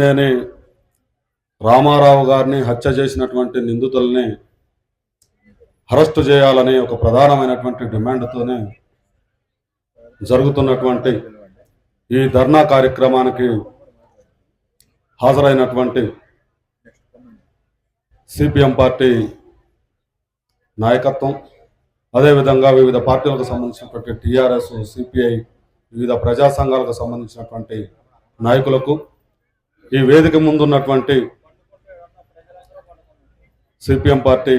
నేనే రామారావు గారిని హత్య చేసినటువంటి నిందితుల్ని అరెస్టు చేయాలని ఒక ప్రధానమైనటువంటి డిమాండ్తోనే జరుగుతున్నటువంటి ఈ ధర్నా కార్యక్రమానికి హాజరైనటువంటి సిపిఎం పార్టీ నాయకత్వం అదేవిధంగా వివిధ పార్టీలకు సంబంధించినటువంటి టీఆర్ఎస్ సిపిఐ వివిధ ప్రజా సంఘాలకు సంబంధించినటువంటి నాయకులకు ఈ వేదిక ముందున్నటువంటి సిపిఎం పార్టీ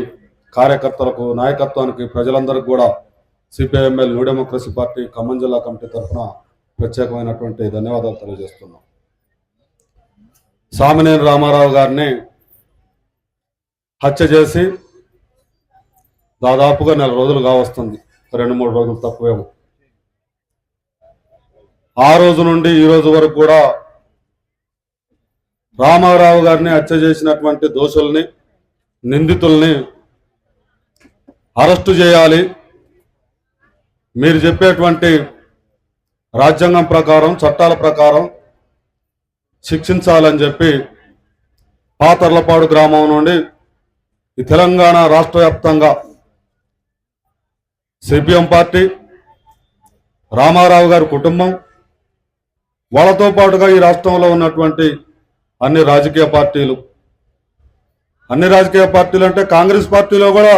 కార్యకర్తలకు నాయకత్వానికి ప్రజలందరికీ కూడా CPIML new democracy party Khammam జిల్లా కమిటీ తరఫున ప్రత్యేకమైనటువంటి ధన్యవాదాలు తెలియజేస్తున్నాం. సామినేని రామారావు గారిని హత్య చేసి దాదాపుగా నెల రోజులు కావస్తుంది. రెండు మూడు రోజులు తక్కువేమో. ఆ రోజు నుండి ఈ రోజు వరకు కూడా రామారావు గారిని హత్య చేసినటువంటి దోషుల్ని నిందితుల్ని అరెస్టు చేయాలి. మీరు చెప్పేటువంటి రాజ్యాంగం ప్రకారం చట్టాల ప్రకారం శిక్షించాలని చెప్పి పాతర్లపాడు గ్రామం నుండి ఈ తెలంగాణ రాష్ట్ర వ్యాప్తంగా సిపిఎం పార్టీ రామారావు గారి కుటుంబం వాళ్ళతో పాటుగా ఈ రాష్ట్రంలో ఉన్నటువంటి అన్ని రాజకీయ పార్టీలు. అన్ని రాజకీయ పార్టీలు అంటే కాంగ్రెస్ పార్టీలో కూడా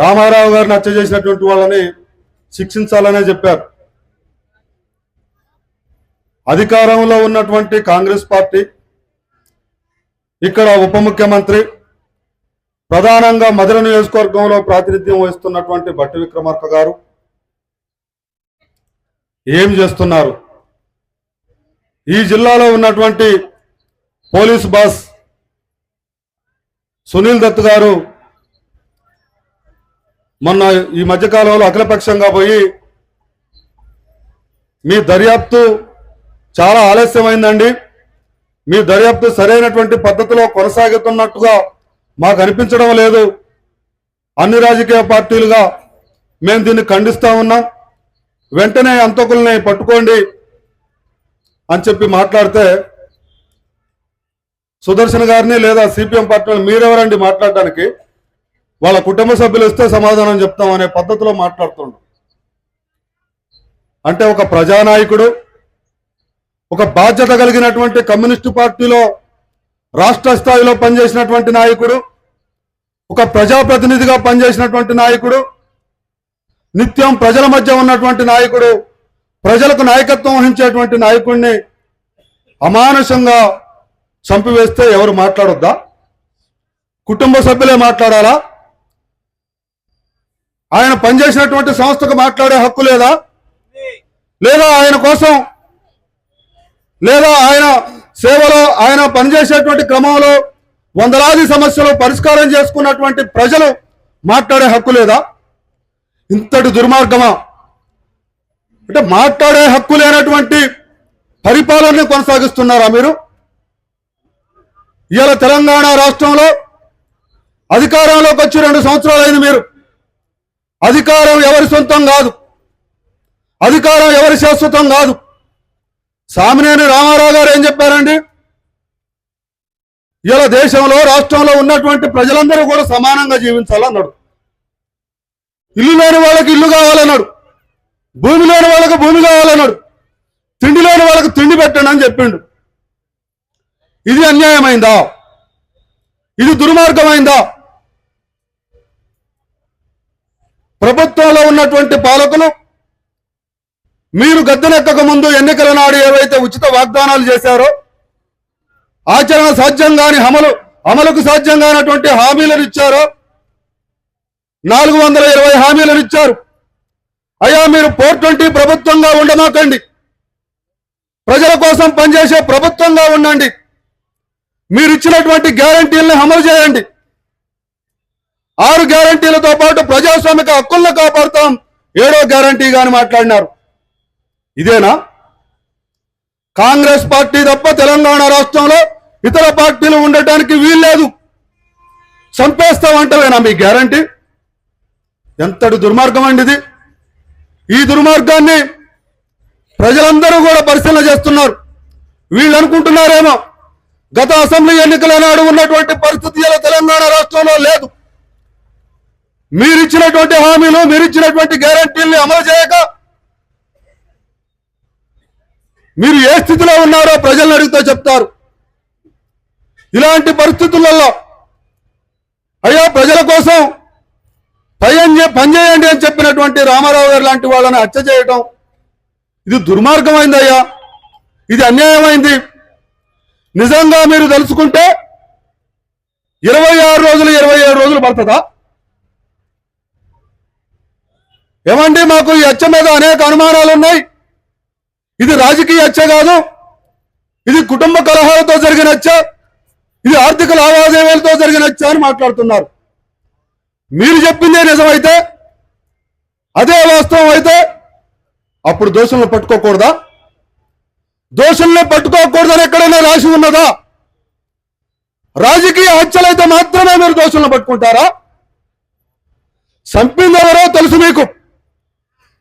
రామారావు గారిని హత్య చేసినటువంటి వాళ్ళని శిక్షించాలనే చెప్పారు. అధికారంలో ఉన్నటువంటి కాంగ్రెస్ పార్టీ ఇక్కడ ఉప ముఖ్యమంత్రి ప్రధానంగా మధుర నియోజకవర్గంలో ప్రాతినిధ్యం వహిస్తున్నటువంటి భట్టి విక్రమార్క గారు ఏం చేస్తున్నారు? ఈ జిల్లాలో ఉన్నటువంటి పోలీస్ బాస్ సునీల్ దత్ గారు మొన్న ఈ మధ్యకాలంలో అఖిలపక్షంగా పోయి మీ దర్యాప్తు చాలా ఆలస్యమైందండి. మీ దర్యాప్తు సరైనటువంటి పద్ధతిలో కొనసాగుతున్నట్టుగా మాకు అనిపించడం లేదు. అన్ని రాజకీయ పార్టీలుగా మేము దీన్ని ఖండిస్తా ఉన్నాం. వెంటనే అంతకుల్ని పట్టుకోండి. అని చెప్పి మాట్లాడితే సుదర్శన్ గారిని లేదా సిపిఎం పార్టీ మీరెవరండి మాట్లాడడానికి? వాళ్ళ కుటుంబ సభ్యులు ఇస్తే సమాధానం చెప్తాం అనే పద్ధతిలో మాట్లాడుతుండ్రు అంటే ఒక ప్రజానాయకుడు ఒక బాధ్యత కలిగినటువంటి కమ్యూనిస్టు పార్టీలో రాష్ట్ర స్థాయిలో పనిచేసినటువంటి నాయకుడు ఒక ప్రజాప్రతినిధిగా పనిచేసినటువంటి నాయకుడు నిత్యం ప్రజల మధ్య ఉన్నటువంటి నాయకుడు ప్రజలకు నాయకత్వం వహించేటువంటి నాయకుడిని అమానుషంగా చంపివేస్తే ఎవరు మాట్లాడొద్దా? కుటుంబ సభ్యులే మాట్లాడాలా? ఆయన పనిచేసినటువంటి సంస్థకు మాట్లాడే హక్కు లేదా? లేదా ఆయన కోసం? లేదా ఆయన సేవలో ఆయన పనిచేసేటువంటి క్రమంలో వందలాది సమస్యలు పరిష్కారం చేసుకున్నటువంటి ప్రజలు మాట్లాడే హక్కు లేదా? ఇంతటి దుర్మార్గమా? అంటే మాట్లాడే హక్కు లేనటువంటి పరిపాలనని కొనసాగిస్తున్నారా మీరు? ఇవాళ తెలంగాణ రాష్ట్రంలో అధికారంలోకి వచ్చి రెండు సంవత్సరాలు అయింది మీరు. అధికారం ఎవరి సొంతం కాదు. అధికారం ఎవరి శాశ్వతం కాదు. సామినేని రామారావు గారు ఏం చెప్పారండి? ఇలా దేశంలో రాష్ట్రంలో ఉన్నటువంటి ప్రజలందరూ కూడా సమానంగా జీవించాలన్నాడు. ఇల్లు లేని వాళ్ళకి ఇల్లు కావాలన్నాడు. భూమి లేని వాళ్ళకు భూమి కావాలన్నాడు. తిండి లేని వాళ్ళకి తిండి పెట్టండి అని చెప్పిండు. ఇది అన్యాయమైందా? ఇది దుర్మార్గమైందా? ప్రభుత్వంలో ఉన్నటువంటి పాలకులు మీరు గద్దెనెక్కక ముందు ఎన్నికల నాడు ఏవైతే ఉచిత వాగ్దానాలు చేశారో ఆచరణ సాధ్యం కాని అమలు అమలుకు సాధ్యం కానటువంటి హామీలను ఇచ్చారో నాలుగు వందల ఇరవై హామీలను ఇచ్చారు. అయ్యా మీరు ఫోర్ ట్వంటీ ప్రభుత్వంగా ఉండమాకండి. ప్రజల కోసం పనిచేసే ప్రభుత్వంగా ఉండండి. మీరు ఇచ్చినటువంటి గ్యారంటీలను అమలు చేయండి. ఆరు గ్యారంటీలతో పాటు ప్రజాస్వామిక హక్కులను కాపాడుతాం. ఏడో గ్యారంటీ గాని మాట్లాడినారు. ఇదేనా? కాంగ్రెస్ పార్టీ తప్ప తెలంగాణ రాష్ట్రంలో ఇతర పార్టీలు ఉండటానికి వీల్లేదు. చంపేస్తామంటవేనా మీ గ్యారంటీ? ఎంతటి దుర్మార్గం అండి ఇది? ఈ దుర్మార్గాన్ని ప్రజలందరూ కూడా పరిశీలన చేస్తున్నారు. వీళ్ళు అనుకుంటున్నారేమో గత అసెంబ్లీ ఎన్నికల నాడు ఉన్నటువంటి పరిస్థితి తెలంగాణ రాష్ట్రంలో లేదు. మీరిచ్చినటువంటి హామీలు మీరిచ్చినటువంటి గ్యారంటీల్ని అమలు చేయక మీరు ఏ స్థితిలో ఉన్నారో ప్రజలను అడిగితే చెప్తారు. ఇలాంటి పరిస్థితులలో అయ్యా ప్రజల కోసం పని పనిచేయండి అని చెప్పినటువంటి రామారావు గారు లాంటి వాళ్ళని హత్య చేయటం ఇది దుర్మార్గమైంది అయ్యా ఇది అన్యాయమైంది. నిజంగా మీరు తెలుసుకుంటే ఇరవై ఆరు రోజులు ఇరవై ఏడు రోజులు పడుతుందా? ఏమండి మాకు ఈ హత్య మీద అనేక అనుమానాలు ఉన్నాయి. ఇది రాజకీయ హత్య కాదు. ఇది కుటుంబ కలహాలతో జరిగిన హత్య. ఇది ఆర్థిక లావాదేవీలతో జరిగిన హత్య అని మాట్లాడుతున్నారు. మీరు చెప్పిందే నిజమైతే అదే వాస్తవం అయితే అప్పుడు దోషులను పట్టుకోకూడదా? దోషుల్ని పట్టుకోకూడదని ఎక్కడైనా రాసి ఉన్నదా? రాజకీయ హత్యలైతే మాత్రమే మీరు దోషులను పట్టుకుంటారా? చంపింది ఎవరో తెలుసు మీకు.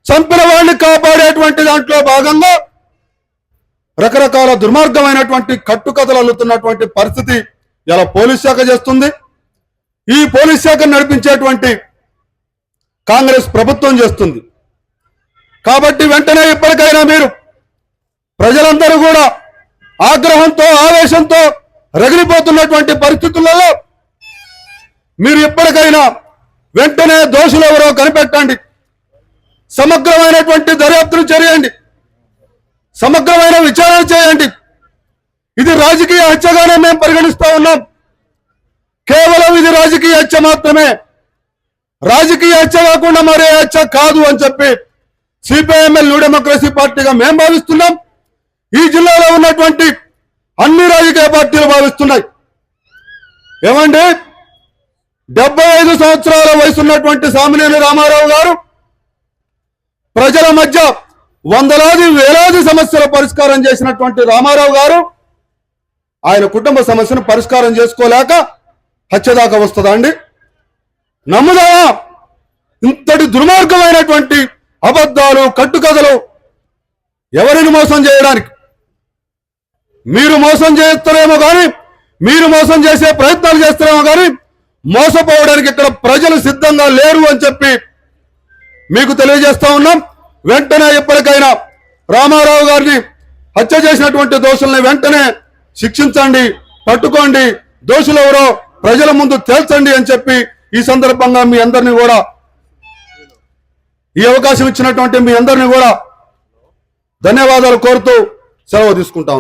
చంపిన వాడిని కాపాడేటువంటి దాంట్లో భాగంగా రకరకాల దుర్మార్గమైనటువంటి కట్టుకథలు అల్లుతున్నటువంటి పరిస్థితి ఇలా పోలీస్ శాఖ చేస్తుంది? ఈ పోలీస్ శాఖను నడిపించేటువంటి కాంగ్రెస్ ప్రభుత్వం చేస్తుంది. కాబట్టి వెంటనే ఇప్పటికైనా మీరు ప్రజలందరూ కూడా ఆగ్రహంతో ఆవేశంతో రగిలిపోతున్నటువంటి పరిస్థితులలో మీరు ఇప్పటికైనా వెంటనే దోషులు ఎవరో కనిపెట్టండి. సమగ్రమైనటువంటి దర్యాప్తులు చేయండి. సమగ్రమైన విచారణ చేయండి. ఇది రాజకీయ హత్యగానే మేము పరిగణిస్తా ఉన్నాం. కేవలం ఇది రాజకీయ హత్య మాత్రమే. రాజకీయ హత్య కాకుండా మరే హత్య కాదు అని చెప్పి సిపిఐఎంఎల్ న్యూ డెమోక్రసీ పార్టీగా మేము భావిస్తున్నాం. ఈ జిల్లాలో ఉన్నటువంటి అన్ని రాజకీయ పార్టీలు భావిస్తున్నాయి. ఏమండి? డెబ్బై ఐదు సంవత్సరాల వయసున్నటువంటి సామినేని రామారావు గారు ప్రజల మధ్య వందలాది వేలాది సమస్యల పరిష్కారం చేసినటువంటి రామారావు గారు ఆయన కుటుంబ సమస్యను పరిష్కారం చేసుకోలేక హత్య దాకా వస్తుందా అండి? నమ్ముదావా ఇంతటి దుర్మార్గమైనటువంటి అబద్ధాలు కట్టుకథలు ఎవరిని మోసం చేయడానికి? మీరు మోసం చేస్తారేమో కానీ మీరు మోసం చేసే ప్రయత్నాలు చేస్తారేమో కానీ మోసపోవడానికి ఇక్కడ ప్రజలు సిద్ధంగా లేరు అని చెప్పి మీకు తెలియజేస్తా ఉన్నాం. వెంటనే ఎప్పటికైనా రామారావు గారిని హత్య చేసినటువంటి దోషుల్ని వెంటనే శిక్షించండి పట్టుకోండి. దోషులు ఎవరో ప్రజల ముందు తేల్చండి అని చెప్పి ఈ సందర్భంగా మీ అందరినీ కూడా ఈ అవకాశం ఇచ్చినటువంటి మీ అందరినీ కూడా ధన్యవాదాలు కోరుతూ సెలవు తీసుకుంటా